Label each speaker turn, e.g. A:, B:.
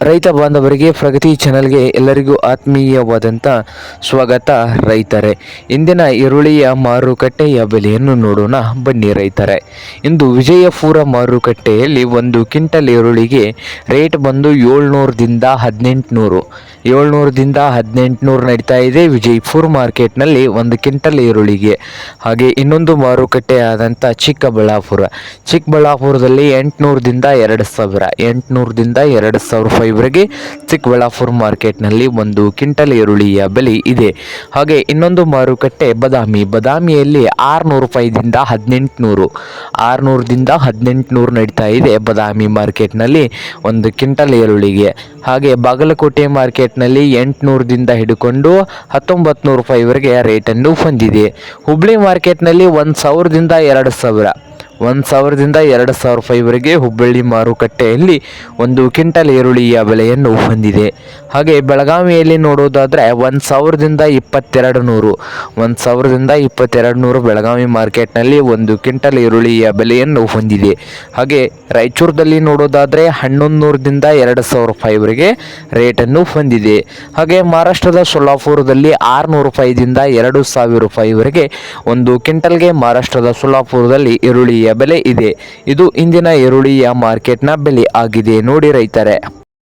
A: ರೈತ ಬಾಂಧವರಿಗೆ, ಪ್ರಗತಿ ಚಾನಲ್ಗೆ ಎಲ್ಲರಿಗೂ ಆತ್ಮೀಯವಾದಂಥ ಸ್ವಾಗತ ರೈತರೇ. ಇಂದಿನ ಈರುಳ್ಳಿಯ ಮಾರುಕಟ್ಟೆಯ ಬೆಲೆಯನ್ನು ನೋಡೋಣ. ಬನ್ನಿ ರೈತರೇ. ಇಂದು ವಿಜಯಪುರ ಮಾರುಕಟ್ಟೆಯಲ್ಲಿ ಒಂದು ಕ್ವಿಂಟಲ್ ಈರುಳ್ಳಿಗೆ ರೇಟ್ ಬಂದು ಏಳ್ನೂರದಿಂದ ಹದಿನೆಂಟುನೂರು. ಏಳ್ನೂರದಿಂದ ಹದಿನೆಂಟುನೂರು ನಡೀತಾ ಇದೆ. ವಿಜಯಪುರ ಮಾರ್ಕೆಟ್ನಲ್ಲಿ ಒಂದು ಕ್ವಿಂಟಲ್ ಈರುಳ್ಳಿಗೆ. ಹಾಗೆ ಇನ್ನೊಂದು ಮಾರುಕಟ್ಟೆ ಆದಂಥ ಚಿಕ್ಕಬಳ್ಳಾಪುರ. ಚಿಕ್ಕಬಳ್ಳಾಪುರದಲ್ಲಿ ಎಂಟುನೂರದಿಂದ ಎರಡು ಸಾವಿರ. ಎಂಟುನೂರದಿಂದ ಎರಡು ಸಾವಿರ ರೂಪಾಯಿವರೆಗೆ ಚಿಕ್ಕಬಳ್ಳಾಪುರ ಮಾರ್ಕೆಟ್ನಲ್ಲಿ ಒಂದು ಕ್ವಿಂಟಲ್ ಈರುಳ್ಳಿಯ ಬೆಲೆ ಇದೆ. ಹಾಗೆ ಇನ್ನೊಂದು ಮಾರುಕಟ್ಟೆ ಬದಾಮಿ. ಬದಾಮಿಯಲ್ಲಿ ಆರುನೂರು ರೂಪಾಯಿದಿಂದ ಹದಿನೆಂಟುನೂರು. ಆರುನೂರದಿಂದ ಹದಿನೆಂಟುನೂರು ನಡೀತಾ ಇದೆ ಬದಾಮಿ ಮಾರ್ಕೆಟ್ನಲ್ಲಿ ಒಂದು ಕ್ವಿಂಟಲ್ ಈರುಳ್ಳಿಗೆ. ಹಾಗೆ ಬಾಗಲಕೋಟೆ ಮಾರ್ಕೆಟ್ನಲ್ಲಿ ಎಂಟುನೂರದಿಂದ ಹಿಡ್ಕೊಂಡು ಹತ್ತೊಂಬತ್ತು ನೂರು ರೂಪಾಯಿವರೆಗೆ ರೇಟನ್ನು ಹೊಂದಿದೆ. ಹುಬ್ಳಿ ಮಾರ್ಕೆಟ್ನಲ್ಲಿ ಒಂದು ಸಾವಿರದಿಂದ ಎರಡು ಸಾವಿರ. ಒಂದು ಸಾವಿರದಿಂದ ಎರಡು ಸಾವಿರ ರೂಪಾಯಿವರೆಗೆ ಹುಬ್ಬಳ್ಳಿ ಮಾರುಕಟ್ಟೆಯಲ್ಲಿ ಒಂದು ಕ್ವಿಂಟಲ್ ಈರುಳ್ಳಿಯ ಬೆಲೆಯನ್ನು ಹೊಂದಿದೆ. ಹಾಗೆ ಬೆಳಗಾವಿಯಲ್ಲಿ ನೋಡೋದಾದರೆ ಒಂದು ಸಾವಿರದಿಂದ ಇಪ್ಪತ್ತೆರಡು ನೂರು, ಒಂದು ಸಾವಿರದಿಂದ ಇಪ್ಪತ್ತೆರಡು ನೂರು ಬೆಳಗಾವಿ ಮಾರ್ಕೆಟ್ನಲ್ಲಿ ಒಂದು ಕ್ವಿಂಟಲ್ ಈರುಳ್ಳಿಯ ಬೆಲೆಯನ್ನು ಹೊಂದಿದೆ. ಹಾಗೆ ರಾಯಚೂರದಲ್ಲಿ ನೋಡೋದಾದರೆ ಹನ್ನೊಂದು ನೂರದಿಂದ ಎರಡು ಸಾವಿರ ರೂಪಾಯಿವರೆಗೆ ರೇಟನ್ನು ಹೊಂದಿದೆ. ಹಾಗೆ ಮಹಾರಾಷ್ಟ್ರದ ಸೊಲ್ಲಾಪುರದಲ್ಲಿ ಆರುನೂರು ರೂಪಾಯಿದಿಂದ ಎರಡು ಸಾವಿರ ರೂಪಾಯಿವರೆಗೆ ಒಂದು ಕ್ವಿಂಟಲ್ಗೆ ಮಹಾರಾಷ್ಟ್ರದ ಸೊಲ್ಲಾಪುರದಲ್ಲಿ ಬೆಲೆ ಇದೆ. ಇದು ಇಂದಿನ ಈರುಳ್ಳಿಯ ಮಾರ್ಕೆಟ್ನ ಬೆಲೆ ಆಗಿದೆ. ನೋಡಿ ರೈತರೆ.